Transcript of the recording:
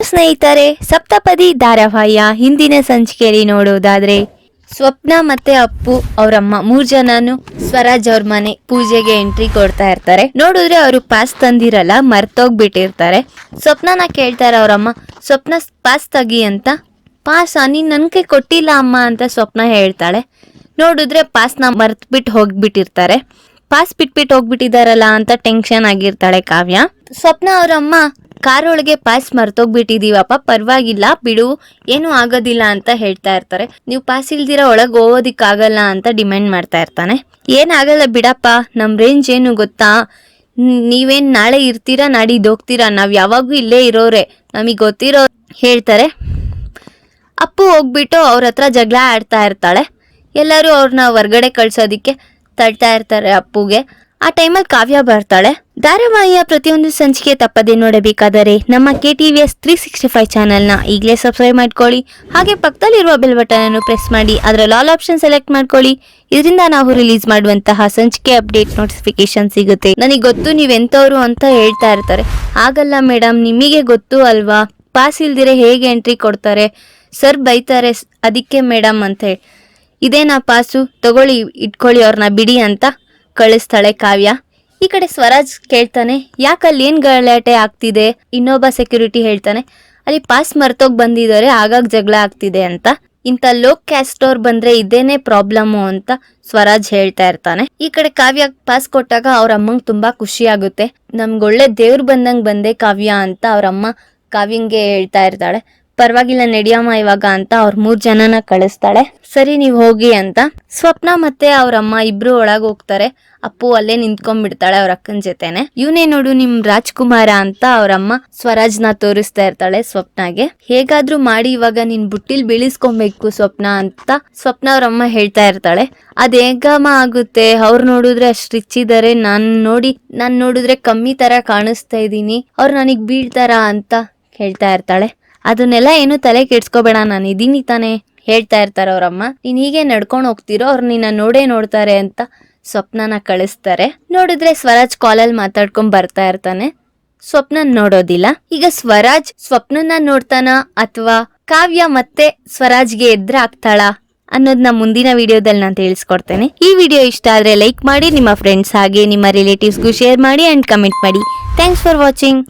ಸ್ನೇಹಿತರೆ, ಸಪ್ತಪದಿ ಧಾರಾವಾಹಿಯ ಹಿಂದಿನ ಸಂಚಿಕೆಯಲ್ಲಿ ನೋಡೋದಾದ್ರೆ ಸ್ವಪ್ನ ಮತ್ತೆ ಅಪ್ಪು ಅವರಮ್ಮ ಮೂರ್ ಜನನು ಸ್ವರಾಜ್ ಅವ್ರ ಮನೆ ಪೂಜೆಗೆ ಎಂಟ್ರಿ ಕೊಡ್ತಾ ಇರ್ತಾರೆ. ನೋಡಿದ್ರೆ ಅವರು ಪಾಸ್ ತಂದಿರಲ್ಲ, ಮರ್ತೋಗ್ಬಿಟ್ಟಿರ್ತಾರೆ. ಸ್ವಪ್ನನ ಕೇಳ್ತಾರೆ ಅವರಮ್ಮ, ಸ್ವಪ್ನ ಪಾಸ್ ತಗಿ ಅಂತ. ಪಾಸ್ ನೀನ್ ನನ್ಗೆ ಕೊಟ್ಟಿಲ್ಲ ಅಮ್ಮ ಅಂತ ಸ್ವಪ್ನ ಹೇಳ್ತಾಳೆ. ನೋಡಿದ್ರೆ ಪಾಸ್ನ ಮರ್ತ್ಬಿಟ್ಟು ಹೋಗ್ಬಿಟ್ಟಿರ್ತಾರೆ. ಪಾಸ್ ಬಿಟ್ಬಿಟ್ಟು ಹೋಗ್ಬಿಟ್ಟಿದಾರಲ್ಲ ಅಂತ ಟೆನ್ಷನ್ ಆಗಿರ್ತಾಳೆ ಕಾವ್ಯ. ಸ್ವಪ್ನ ಅವರಮ್ಮ ಕಾರ್ ಒಳಗೆ ಪಾಸ್ ಮರ್ತೋಗ್ಬಿಟ್ಟಿದೀವಪ್ಪ, ಪರವಾಗಿಲ್ಲ, ಬಿಡು, ಏನು ಆಗೋದಿಲ್ಲ ಅಂತ ಹೇಳ್ತಾ ಇರ್ತಾರೆ. ನೀವು ಪಾಸ್ ಇಲ್ದಿರ ಒಳಗೆ ಹೋಗೋದಿಕ್ಕಾಗಲ್ಲ ಅಂತ ಡಿಮ್ಯಾಂಡ್ ಮಾಡ್ತಾ ಇರ್ತಾನೆ. ಏನಾಗಲ್ಲ ಬಿಡಪ್ಪ, ನಮ್ ರೇಂಜ್ ಏನು ಗೊತ್ತಾ? ನೀವೇನು ನೀವೇನ್ ನಾಳೆ ಇರ್ತೀರಾ ನಾಡಿದ್ದು ಹೋಗ್ತೀರಾ? ನಾವ್ ಯಾವಾಗೂ ಇಲ್ಲೇ ಇರೋರೆ, ನಮಗೆ ಗೊತ್ತಿರೋ ಹೇಳ್ತಾರೆ. ಅಪ್ಪು ಹೋಗ್ಬಿಟ್ಟು ಅವ್ರ ಹತ್ರ ಜಗಳ ಆಡ್ತಾ ಇರ್ತಾಳೆ. ಎಲ್ಲರೂ ಅವ್ರನ್ನ ಹೊರ್ಗಡೆ ಕಳ್ಸೋದಿಕ್ಕೆ ತಳ್ತಾ ಇರ್ತಾರೆ ಅಪ್ಪುಗೆ. ಆ ಟೈಮಲ್ಲಿ ಕಾವ್ಯ ಬರ್ತಾಳೆ. ಧಾರಾವಾಹಿಯ ಪ್ರತಿಯೊಂದು ಸಂಚಿಕೆ ತಪ್ಪದೆ ನೋಡಬೇಕಾದರೆ ನಮ್ಮ K T V S three sixty five ಚಾನಲ್ನ ಈಗಲೇ ಸಬ್ಸ್ಕ್ರೈಬ್ ಮಾಡ್ಕೊಳ್ಳಿ. ಹಾಗೆ ಪಕ್ಕದಲ್ಲಿರುವ ಬೆಲ್ ಬಟನ್ ಅನ್ನು ಪ್ರೆಸ್ ಮಾಡಿ ಅದರ ಲಾಲ್ ಆಪ್ಷನ್ ಸೆಲೆಕ್ಟ್ ಮಾಡ್ಕೊಳ್ಳಿ. ಇದರಿಂದ ನಾವು ರಿಲೀಸ್ ಮಾಡುವಂತಹ ಸಂಚಿಕೆ ಅಪ್ಡೇಟ್ ನೋಟಿಫಿಕೇಶನ್ ಸಿಗುತ್ತೆ. ನನಗೆ ಗೊತ್ತು ನೀವೆಂಥವ್ರು ಅಂತ ಹೇಳ್ತಾ ಇರ್ತಾರೆ. ಆಗಲ್ಲ ಮೇಡಮ್ ನಿಮಗೆ ಗೊತ್ತು ಅಲ್ವಾ? ಪಾಸ್ ಇಲ್ದಿರೆ ಹೇಗೆ ಎಂಟ್ರಿ ಕೊಡ್ತಾರೆ? ಸರ್ ಬೈತಾರೆ ಅದಕ್ಕೆ ಮೇಡಮ್ ಅಂತ ಹೇಳಿ. ಇದೇನಾ ಪಾಸು ತಗೊಳ್ಳಿ, ಇಟ್ಕೊಳ್ಳಿ ಅವ್ರನ್ನ ಬಿಡಿ ಅಂತ. ಕಳಿಸ್ತಾಳೆ ಕಾವ್ಯ. ಈ ಕಡೆ ಸ್ವರಾಜ್ ಕೇಳ್ತಾನೆ ಯಾಕಲ್ಲಿ ಏನ್ ಗಲಾಟೆ ಆಗ್ತಿದೆ? ಇನ್ನೊಬ್ಬ ಸೆಕ್ಯೂರಿಟಿ ಹೇಳ್ತಾನೆ, ಅಲ್ಲಿ ಪಾಸ್ ಮರ್ತೋಗ್ ಬಂದಿದ್ದಾರೆ, ಆಗಾಗ್ ಜಗಳ ಆಗ್ತಿದೆ ಅಂತ. ಇಂಥ ಲೋಕ್ ಕ್ಯಾಸ್ಟೋರ್ ಬಂದ್ರೆ ಇದೇನೆ ಪ್ರಾಬ್ಲಮ್ಮು ಅಂತ ಸ್ವರಾಜ್ ಹೇಳ್ತಾ ಇರ್ತಾನೆ. ಈ ಕಡೆ ಕಾವ್ಯ ಪಾಸ್ ಕೊಟ್ಟಾಗ ಅವ್ರ ಅಮ್ಮಂಗ್ ತುಂಬಾ ಖುಷಿ ಆಗುತ್ತೆ. ನಮ್ಗೆ ಒಳ್ಳೆ ದೇವ್ರು ಬಂದಂಗ್ ಬಂದೆ ಕಾವ್ಯ ಅಂತ ಅವ್ರ ಅಮ್ಮ ಕಾವ್ಯಂಗೆ ಹೇಳ್ತಾ ಇರ್ತಾಳೆ. ಪರವಾಗಿಲ್ಲ, ನಡಿಯಮ್ಮ ಇವಾಗ ಅಂತ ಅವ್ರ ಮೂರ್ ಜನನ ಕಳಿಸ್ತಾಳೆ. ಸರಿ, ನೀವ್ ಹೋಗಿ ಅಂತ. ಸ್ವಪ್ನ ಮತ್ತೆ ಅವ್ರ ಅಮ್ಮ ಇಬ್ರು ಒಳಗ್ ಹೋಗ್ತಾರೆ. ಅಪ್ಪು ಅಲ್ಲೇ ನಿಂತ್ಕೊಂಡ್ಬಿಡ್ತಾಳೆ ಅವ್ರ ಅಕ್ಕನ ಜೊತೆನೆ. ಇವನೇ ನೋಡು ನಿಮ್ ರಾಜ್ಕುಮಾರ ಅಂತ ಅವ್ರಮ್ಮ ಸ್ವರಾಜ್ನ ತೋರಿಸ್ತಾ ಇರ್ತಾಳೆ ಸ್ವಪ್ನಾಗೆ. ಹೇಗಾದ್ರೂ ಮಾಡಿ ಇವಾಗ ನಿನ್ ಬುಟ್ಟಿಲ್ ಬೀಳಿಸ್ಕೊಬೇಕು ಸ್ವಪ್ನ ಅಂತ ಸ್ವಪ್ನ ಅವ್ರಮ್ಮ ಹೇಳ್ತಾ ಇರ್ತಾಳೆ. ಅದ್ ಹೇಗಮ್ಮ ಆಗುತ್ತೆ? ಅವ್ರು ನೋಡಿದ್ರೆ ಅಷ್ಟ್ ರಿಚ್ ಇದಾರೆ. ನಾನ್ ನೋಡಿ, ನಾನ್ ನೋಡಿದ್ರೆ ಕಮ್ಮಿ ತರ ಕಾಣಿಸ್ತಾ ಇದೀನಿ. ಅವ್ರು ನನಗ್ ಬೀಳ್ತಾರ ಅಂತ ಹೇಳ್ತಾ ಇರ್ತಾಳೆ. ಅದನ್ನೆಲ್ಲ ಏನು ತಲೆ ಕೆಡ್ಸ್ಕೋಬೇಡ, ನಾನು ಇದೀನಿ ತಾನೆ ಹೇಳ್ತಾ ಇರ್ತಾರೆ ಅವರಮ್ಮ. ನೀನ್ ಹೀಗೆ ನಡ್ಕೊಂಡು ಹೋಗ್ತಿರೋ, ಅವ್ರು ನಿನ್ನ ನೋಡೇ ನೋಡ್ತಾರೆ ಅಂತ ಸ್ವಪ್ನನ ಕಳಿಸ್ತಾರೆ. ನೋಡಿದ್ರೆ ಸ್ವರಾಜ್ ಕಾಲಲ್ಲಿ ಮಾತಾಡ್ಕೊಂಡ್ ಬರ್ತಾ ಇರ್ತಾನೆ. ಸ್ವಪ್ನ ನೋಡೋದಿಲ್ಲ. ಈಗ ಸ್ವರಾಜ್ ಸ್ವಪ್ನನ ನೋಡ್ತಾನ ಅಥವಾ ಕಾವ್ಯ ಮತ್ತೆ ಸ್ವರಾಜ್ಗೆ ಎದ್ರೆ ಆಗ್ತಾಳ ಅನ್ನೋದನ್ನ ಮುಂದಿನ ವಿಡಿಯೋದಲ್ಲಿ ನಾನು ತಿಳಿಸ್ಕೊಡ್ತೇನೆ. ಈ ವಿಡಿಯೋ ಇಷ್ಟ ಆದ್ರೆ ಲೈಕ್ ಮಾಡಿ, ನಿಮ್ಮ ಫ್ರೆಂಡ್ಸ್ ಹಾಗೆ, ನಿಮ್ಮ ರಿಲೇಟಿವ್ಸ್ಗೂ ಶೇರ್ ಮಾಡಿ ಅಂಡ್ ಕಮೆಂಟ್ ಮಾಡಿ. Thanks for watching